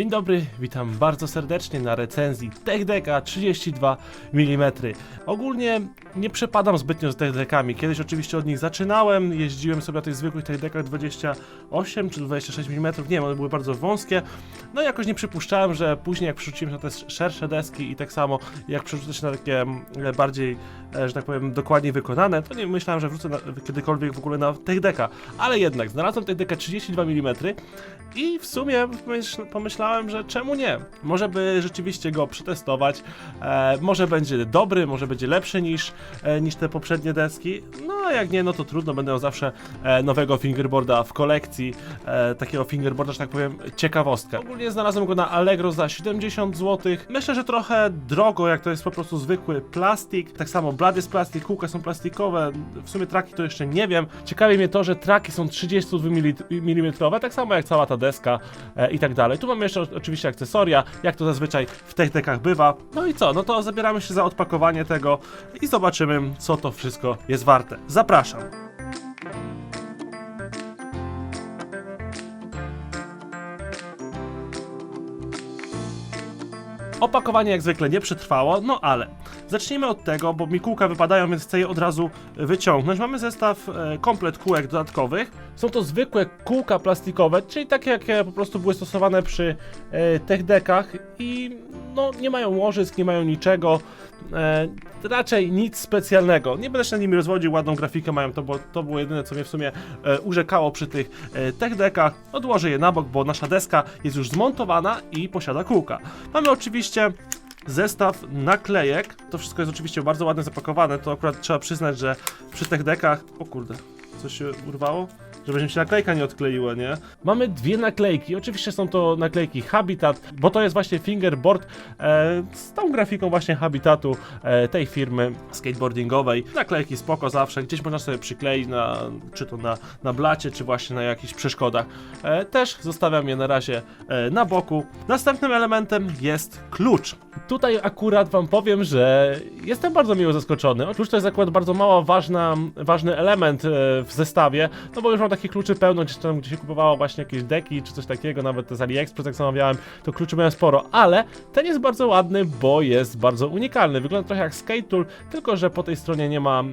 Dzień dobry, witam bardzo serdecznie na recenzji TechDeka 32 mm. Ogólnie nie przepadam zbytnio z TechDekami. Kiedyś oczywiście od nich zaczynałem, jeździłem sobie na tych zwykłych TechDekach 28 czy 26 mm, nie wiem, one były bardzo wąskie. No i jakoś nie przypuszczałem, że później jak przerzuciłem się na te szersze deski i tak samo jak przerzucę się na takie mm, bardziej, e, że tak powiem, dokładniej wykonane, to nie myślałem, że wrócę na, kiedykolwiek w ogóle na TechDeka. Ale jednak znalazłem TechDeka 32 mm i w sumie myśl, pomyślałem, że czemu nie? Może by rzeczywiście go przetestować. E, może będzie dobry, może będzie lepszy niż, e, niż te poprzednie deski. No a jak nie, no to trudno, będę miał zawsze e, nowego fingerboarda w kolekcji. E, takiego fingerboarda, że tak powiem, ciekawostka. Ogólnie znalazłem go na Allegro za 70 zł. Myślę, że trochę drogo, jak to jest po prostu zwykły plastik. Tak samo blad jest plastik, kółka są plastikowe. W sumie traki to jeszcze nie wiem. Ciekawi mnie to, że traki są 32 mm, tak samo jak cała ta deska e, i tak dalej. Tu mamy jeszcze oczywiście akcesoria, jak to zazwyczaj w tych dekach bywa. No i co? No to zabieramy się za odpakowanie tego i zobaczymy, co to wszystko jest warte. Zapraszam. Opakowanie jak zwykle nie przetrwało, no ale zacznijmy od tego, bo mi kółka wypadają, więc chcę je od razu wyciągnąć. Mamy zestaw, e, komplet kółek dodatkowych. Są to zwykłe kółka plastikowe, czyli takie, jakie po prostu były stosowane przy e, tych dekach i no nie mają łożysk, nie mają niczego. E, raczej nic specjalnego. Nie będę się nad nimi rozwodził, ładną grafikę mają, to było, to było jedyne, co mnie w sumie e, urzekało przy tych e, tech dekach. Odłożę je na bok, bo nasza deska jest już zmontowana i posiada kółka. Mamy oczywiście zestaw naklejek. To wszystko jest oczywiście bardzo ładnie zapakowane. To akurat trzeba przyznać, że przy tych dekach. O kurde, coś się urwało? Żeby się naklejka nie odkleiła, nie? Mamy dwie naklejki. Oczywiście są to naklejki Habitat, bo to jest właśnie fingerboard e, z tą grafiką właśnie Habitatu e, tej firmy skateboardingowej. Naklejki spoko zawsze, gdzieś można sobie przykleić na, czy to na, na blacie, czy właśnie na jakichś przeszkodach. E, też zostawiam je na razie e, na boku. Następnym elementem jest klucz. Tutaj akurat wam powiem, że jestem bardzo miło zaskoczony. Klucz to jest akurat bardzo mało ważna, ważny element e, w zestawie, no bo już mam takich kluczy pełno, gdzieś tam, gdzie się kupowało właśnie jakieś deki czy coś takiego, nawet te z AliExpress jak zamawiałem, to kluczy miałem sporo, ale ten jest bardzo ładny, bo jest bardzo unikalny. Wygląda trochę jak Skate Tool, tylko że po tej stronie nie ma,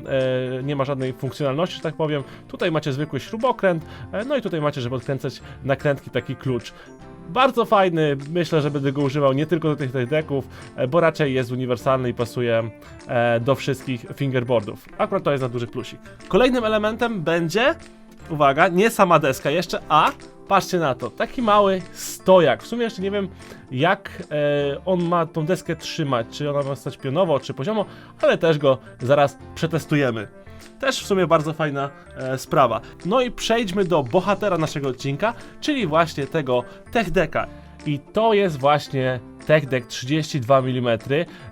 e, nie ma żadnej funkcjonalności, że tak powiem. Tutaj macie zwykły śrubokręt, e, no i tutaj macie, żeby odkręcać nakrętki taki klucz. Bardzo fajny, myślę, że będę go używał nie tylko do tych, tych deków, e, bo raczej jest uniwersalny i pasuje e, do wszystkich fingerboardów. Akurat to jest na duży plusik. Kolejnym elementem będzie, uwaga, nie sama deska jeszcze, a patrzcie na to, taki mały stojak. W sumie jeszcze nie wiem, jak e, on ma tą deskę trzymać, czy ona ma stać pionowo, czy poziomo, ale też go zaraz przetestujemy. Też w sumie bardzo fajna e, sprawa. No i przejdźmy do bohatera naszego odcinka, czyli właśnie tego TechDeka. I to jest właśnie TechDeck 32 mm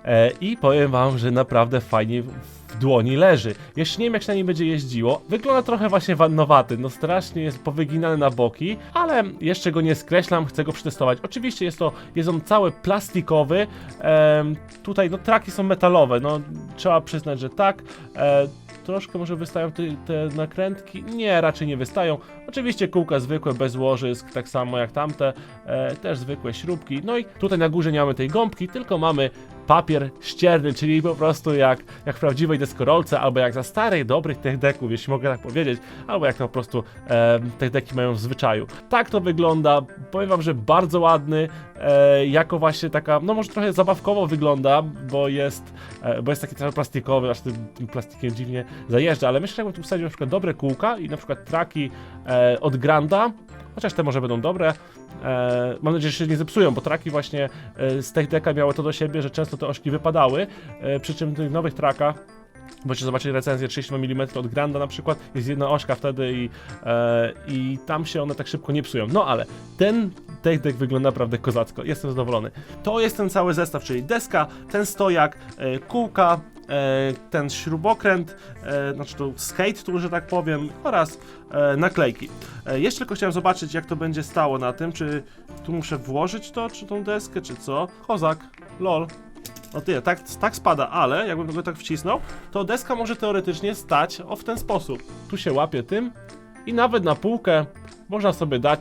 e, i powiem wam, że naprawdę fajnie w- dłoni leży. Jeszcze nie wiem jak się na nim będzie jeździło. Wygląda trochę właśnie wannowaty, no strasznie jest powyginany na boki, ale jeszcze go nie skreślam, chcę go przetestować. Oczywiście jest to, jest on cały plastikowy, em, tutaj no traki są metalowe, no trzeba przyznać, że tak. E, troszkę może wystają te, te nakrętki? Nie, raczej nie wystają. Oczywiście kółka zwykłe, bez łożysk, tak samo jak tamte, e, też zwykłe śrubki. No i tutaj na górze nie mamy tej gąbki, tylko mamy papier ścierny, czyli po prostu jak, jak w prawdziwej deskorolce, albo jak za starych, dobrych tych deków, jeśli mogę tak powiedzieć, albo jak to po prostu e, deki mają w zwyczaju. Tak to wygląda, powiem wam, że bardzo ładny, e, jako właśnie taka, no może trochę zabawkowo wygląda, bo jest, e, bo jest taki cały plastikowy, aż tym plastikiem dziwnie zajeżdża, ale myślę, że jakbym tu wsadził na przykład dobre kółka i na przykład traki e, od Granda, chociaż te może będą dobre, e, mam nadzieję, że się nie zepsują, bo traki właśnie e, z tych deka miały to do siebie, że często te ośki wypadały, e, przy czym w tych nowych trakach Możecie zobaczyć recenzję 32 mm od Granda na przykład, jest jedna ośka wtedy i, e, i tam się one tak szybko nie psują. No ale ten Tech Deck wygląda naprawdę kozacko, jestem zadowolony. To jest ten cały zestaw, czyli deska, ten stojak, e, kółka, ten śrubokręt, e, znaczy to skate tool, że tak powiem, oraz e, naklejki. E, jeszcze tylko chciałem zobaczyć, jak to będzie stało na tym, czy tu muszę włożyć to, czy tą deskę, czy co. Kozak, lol. No tyle, tak, tak spada, ale jakbym go tak wcisnął, to deska może teoretycznie stać o w ten sposób. Tu się łapie tym i nawet na półkę można sobie dać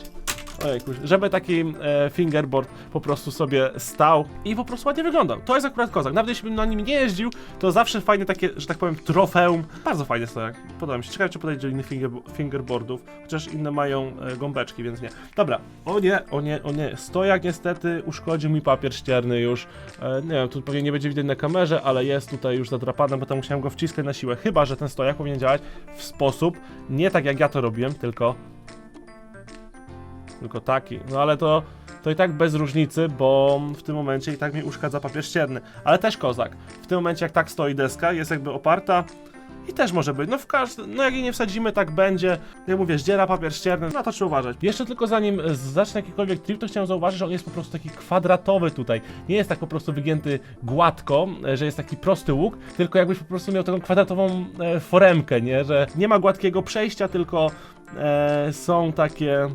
ojejku, żeby taki e, fingerboard po prostu sobie stał i po prostu ładnie wyglądał. To jest akurat kozak. Nawet jeśli bym na nim nie jeździł, to zawsze fajne takie, że tak powiem, trofeum. Bardzo fajny stojak. Podoba mi się. Ciekawe, czy podejdzie do innych finger, fingerboardów, chociaż inne mają e, gąbeczki, więc nie. Dobra. O nie, o nie, o nie. Stojak niestety uszkodził mi papier ścierny już. E, nie wiem, tu pewnie nie będzie widać na kamerze, ale jest tutaj już zadrapany, bo tam musiałem go wciskać na siłę. Chyba, że ten stojak powinien działać w sposób, nie tak jak ja to robiłem, tylko tylko taki. No ale to, to i tak bez różnicy, bo w tym momencie i tak mi uszkadza papier ścierny. Ale też kozak. W tym momencie jak tak stoi deska, jest jakby oparta i też może być. No w każdym, no jak jej nie wsadzimy, tak będzie. Jak mówię, zdziera papier ścierny, na to trzeba uważać. Jeszcze tylko zanim zacznę jakikolwiek trip, to chciałem zauważyć, że on jest po prostu taki kwadratowy tutaj. Nie jest tak po prostu wygięty gładko, e, że jest taki prosty łuk, tylko jakbyś po prostu miał taką kwadratową e, foremkę, nie? Że nie ma gładkiego przejścia, tylko e, są takie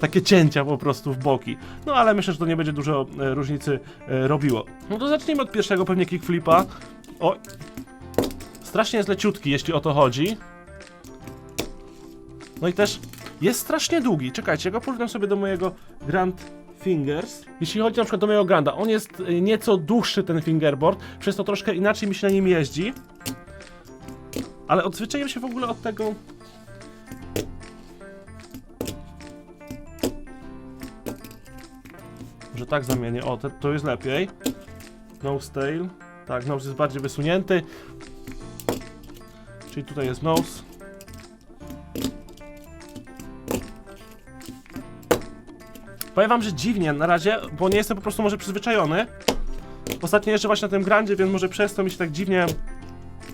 takie cięcia po prostu w boki. No ale myślę, że to nie będzie dużo e, różnicy e, robiło. No to zacznijmy od pierwszego pewnie kickflipa. O, strasznie jest leciutki, jeśli o to chodzi. No i też jest strasznie długi. Czekajcie, go porównam sobie do mojego Grand Fingers. Jeśli chodzi na przykład do mojego Granda, on jest e, nieco dłuższy ten fingerboard, przez to troszkę inaczej mi się na nim jeździ. Ale odzwyczaiłem się w ogóle od tego Może tak zamienię. O, te, to jest lepiej. Nose tail. Tak, nose jest bardziej wysunięty. Czyli tutaj jest nose. Powiem wam, że dziwnie na razie, bo nie jestem po prostu może przyzwyczajony. Ostatnio jeszcze właśnie na tym grandzie, więc może przez to mi się tak dziwnie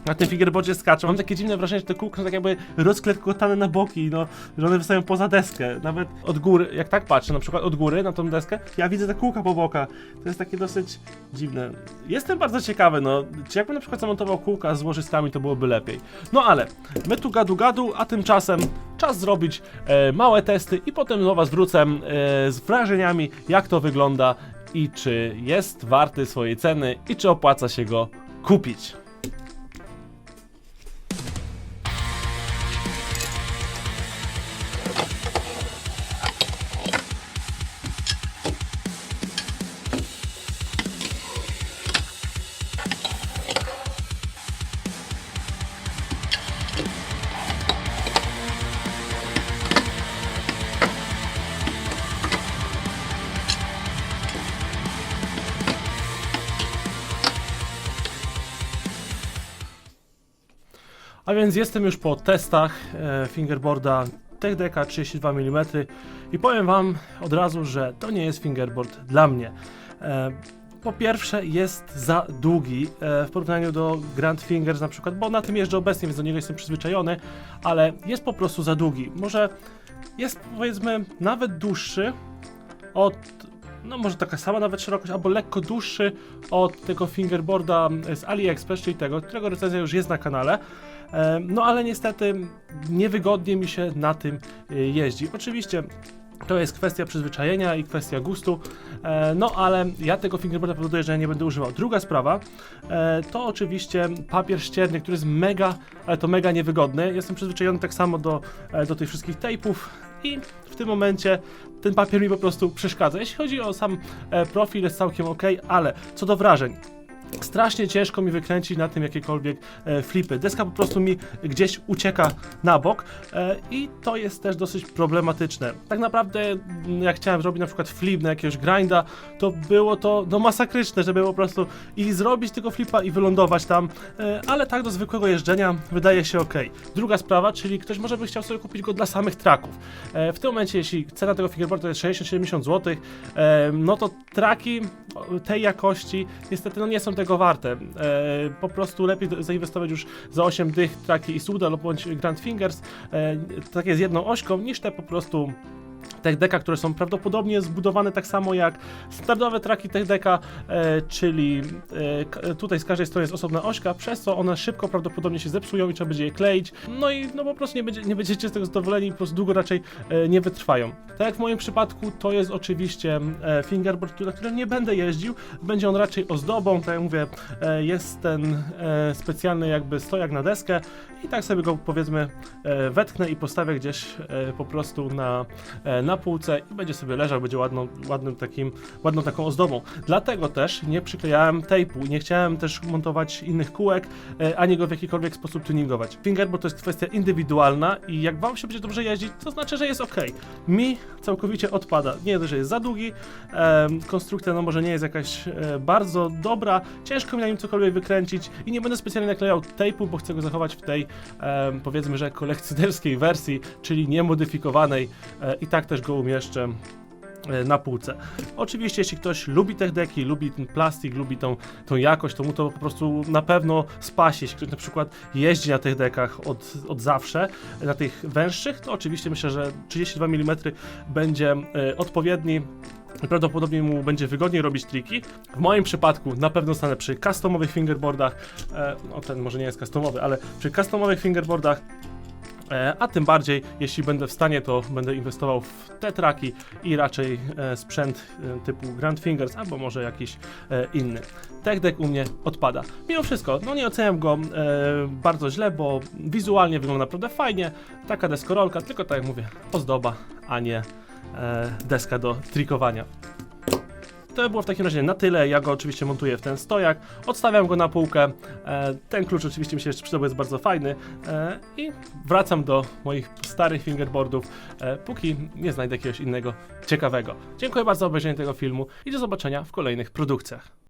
na tym fingerboardzie skaczą. Mam takie dziwne wrażenie, że te kółka są tak jakby rozkletkotane na boki, no, że one wystają poza deskę. Nawet od góry, jak tak patrzę, na przykład od góry na tą deskę, ja widzę te kółka po bokach. To jest takie dosyć dziwne. Jestem bardzo ciekawy, no, czy jakbym na przykład zamontował kółka z łożystami, to byłoby lepiej. No ale, my tu gadu gadu, a tymczasem czas zrobić e, małe testy i potem do was wrócę e, z wrażeniami, jak to wygląda i czy jest warty swojej ceny i czy opłaca się go kupić. Więc jestem już po testach e, fingerboarda TechDeka 32 mm i powiem wam od razu, że to nie jest fingerboard dla mnie. E, po pierwsze jest za długi e, w porównaniu do Grand Fingers na przykład, bo na tym jeżdżę obecnie, więc do niego jestem przyzwyczajony, ale jest po prostu za długi. Może jest powiedzmy nawet dłuższy od no może taka sama nawet szerokość, albo lekko dłuższy od tego fingerboarda z AliExpress, czyli tego, którego recenzja już jest na kanale. E, No ale niestety niewygodnie mi się na tym e, jeździ. Oczywiście to jest kwestia przyzwyczajenia i kwestia gustu, e, no ale ja tego fingerboarda powoduję, że nie będę używał. Druga sprawa e, to oczywiście papier ścierny, który jest mega, ale to mega niewygodny. Jestem przyzwyczajony tak samo do, e, do tych wszystkich tape'ów i w tym momencie ten papier mi po prostu przeszkadza. Jeśli chodzi o sam profil jest całkiem ok, ale co do wrażeń, strasznie ciężko mi wykręcić na tym jakiekolwiek e, flipy. Deska po prostu mi gdzieś ucieka na bok e, i to jest też dosyć problematyczne. Tak naprawdę jak chciałem zrobić na przykład flip na jakiegoś grinda, to było to no, masakryczne, żeby po prostu i zrobić tego flipa i wylądować tam, e, ale tak do zwykłego jeżdżenia wydaje się ok. Druga sprawa, czyli ktoś może by chciał sobie kupić go dla samych traków. W tym momencie, jeśli cena tego fingerboarda to jest 60-70 zł, no to traki tej jakości niestety no, nie są tego warte. E, po prostu lepiej zainwestować już za 8 dych traki i Suda lub bądź Grand Fingers, e, takie z jedną ośką, niż te po prostu Tech Decka, które są prawdopodobnie zbudowane tak samo jak standardowe traki Tech Decka, e, czyli e, k- tutaj z każdej strony jest osobna ośka, przez co one szybko prawdopodobnie się zepsują i trzeba będzie je kleić, no i no po prostu nie, będzie, nie będziecie z tego zadowoleni, po prostu długo raczej e, nie wytrwają. Tak jak w moim przypadku, to jest oczywiście e, fingerboard, na którym nie będę jeździł, będzie on raczej ozdobą, tak jak mówię, e, jest ten e, specjalny jakby stojak na deskę i tak sobie go powiedzmy e, wetknę i postawię gdzieś e, po prostu na, e, e, na półce i będzie sobie leżał, będzie ładną, ładnym takim, ładną taką ozdobą. Dlatego też nie przyklejałem tejpu, nie chciałem też montować innych kółek, e, ani go w jakikolwiek sposób tuningować. Fingerboard to jest kwestia indywidualna i jak wam się będzie dobrze jeździć, to znaczy, że jest ok. Mi całkowicie odpada. Nie dość, że jest za długi, konstrukcja no może nie jest jakaś e, bardzo dobra, ciężko mi na nim cokolwiek wykręcić i nie będę specjalnie naklejał tejpu, bo chcę go zachować w tej powiedzmy, że kolekcjonerskiej wersji, czyli niemodyfikowanej e, i tak też go umieszczę e, na półce. Oczywiście, jeśli ktoś lubi te deki, lubi ten plastik, lubi tą, tą jakość, to mu to po prostu na pewno spasie. Jeśli ktoś na przykład jeździ na tych dekach od, od zawsze, na tych węższych, to oczywiście myślę, że 32 mm będzie e, odpowiedni. Prawdopodobnie mu będzie wygodniej robić triki. W moim przypadku na pewno stanę przy customowych fingerboardach. E, no ten może nie jest customowy, ale przy customowych fingerboardach A tym bardziej, jeśli będę w stanie, to będę inwestował w te traki i raczej e, sprzęt e, typu Grand Fingers albo może jakiś e, inny. Tech Deck u mnie odpada. Mimo wszystko, no nie oceniam go e, bardzo źle, bo wizualnie wygląda naprawdę fajnie. Taka deskorolka, tylko tak jak mówię, ozdoba, a nie e, deska do trikowania. To by było w takim razie na tyle. Ja go oczywiście montuję w ten stojak, odstawiam go na półkę. E, ten klucz oczywiście mi się jeszcze przydał, jest bardzo fajny. E, I wracam do moich starych fingerboardów, e, póki nie znajdę jakiegoś innego ciekawego. Dziękuję bardzo za obejrzenie tego filmu i do zobaczenia w kolejnych produkcjach.